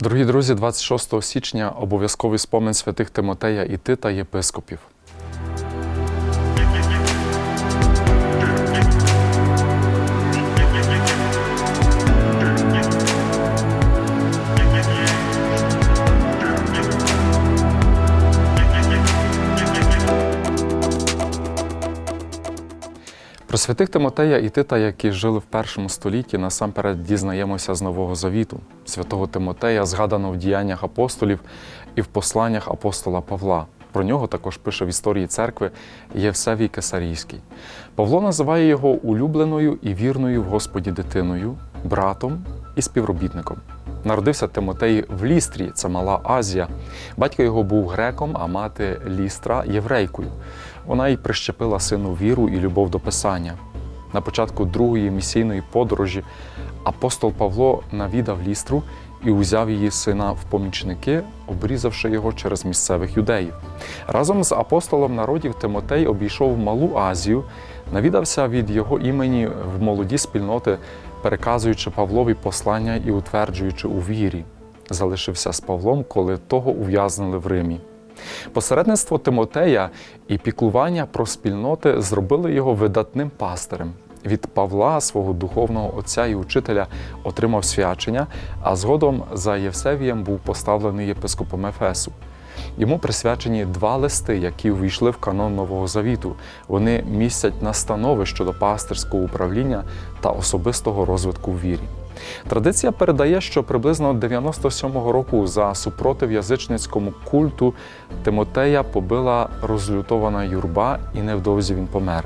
Дорогі друзі, 26 січня обов'язковий спомин святих Тимотея і Тита єпископів. Про святих Тимотея і Тита, які жили в першому столітті, насамперед дізнаємося з Нового Завіту. Святого Тимотея згадано в діяннях апостолів і в посланнях апостола Павла. Про нього також пише в історії церкви Євсевій Кесарійський. Павло називає його улюбленою і вірною в Господі дитиною, братом і співробітником. Народився Тимотей в Лістрі, це Мала Азія. Батько його був греком, а мати Лістра єврейкою. Вона й прищепила сину віру і любов до Писання. На початку другої місійної подорожі апостол Павло навідав лістру і узяв її сина в помічники, обрізавши його через місцевих юдеїв. Разом з апостолом народів Тимотей обійшов Малу Азію, навідався від його імені в молоді спільноти, переказуючи Павлові послання і утверджуючи у вірі. Залишився з Павлом, коли того ув'язнили в Римі. Посередництво Тимотея і піклування про спільноти зробили його видатним пастирем. Від Павла, свого духовного отця і учителя, отримав свячення, а згодом за Євсевієм був поставлений єпископом Ефесу. Йому присвячені два листи, які увійшли в канон Нового Завіту. Вони містять настанови щодо пастирського управління та особистого розвитку в вірі. Традиція передає, що приблизно 97-го року за супротив язичницькому культу Тимотея побила розлютована юрба, і невдовзі він помер.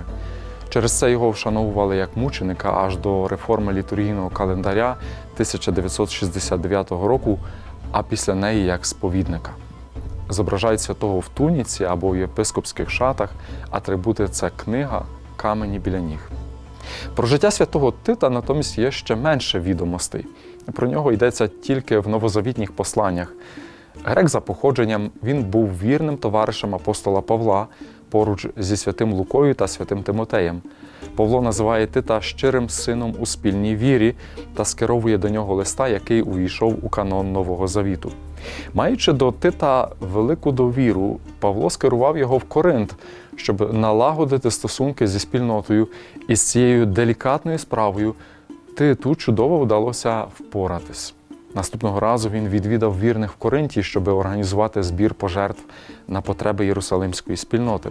Через це його вшановували як мученика аж до реформи літургійного календаря 1969 року, а після неї як сповідника. Зображають святого в туніці або в єпископських шатах, атрибути це книга, камені біля ніг. Про життя святого Тита натомість є ще менше відомостей. Про нього йдеться тільки в новозавітніх посланнях. Грек за походженням він був вірним товаришем апостола Павла поруч зі святим Лукою та святим Тимотеєм. Павло називає Тита щирим сином у спільній вірі та скеровує до нього листа, який увійшов у канон Нового Завіту. Маючи до Тита велику довіру, Павло скерував його в Коринт, щоб налагодити стосунки зі спільнотою і з цією делікатною справою Титу чудово вдалося впоратись. Наступного разу він відвідав вірних в Коринті, щоб організувати збір пожертв на потреби Єрусалимської спільноти.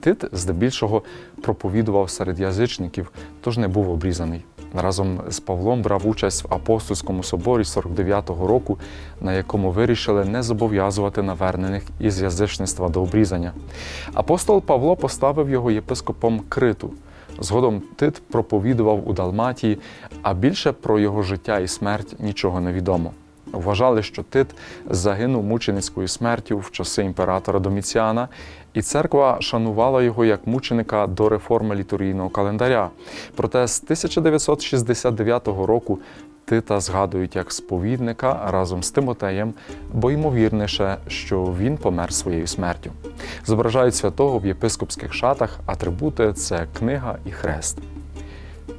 Тит здебільшого проповідував серед язичників, тож не був обрізаний. Разом з Павлом брав участь в апостольському соборі 49-го року, на якому вирішили не зобов'язувати навернених із язичництва до обрізання. Апостол Павло поставив його єпископом Криту. Згодом Тит проповідував у Далматії, а більше про його життя і смерть нічого не відомо. Вважали, що Тит загинув мученицькою смертю в часи імператора Доміціана, і церква шанувала його як мученика до реформи літургійного календаря. Проте з 1969 року Тита згадують як сповідника разом з Тимотеєм, бо ймовірніше, що він помер своєю смертю. Зображають святого в єпископських шатах, атрибути це книга і хрест.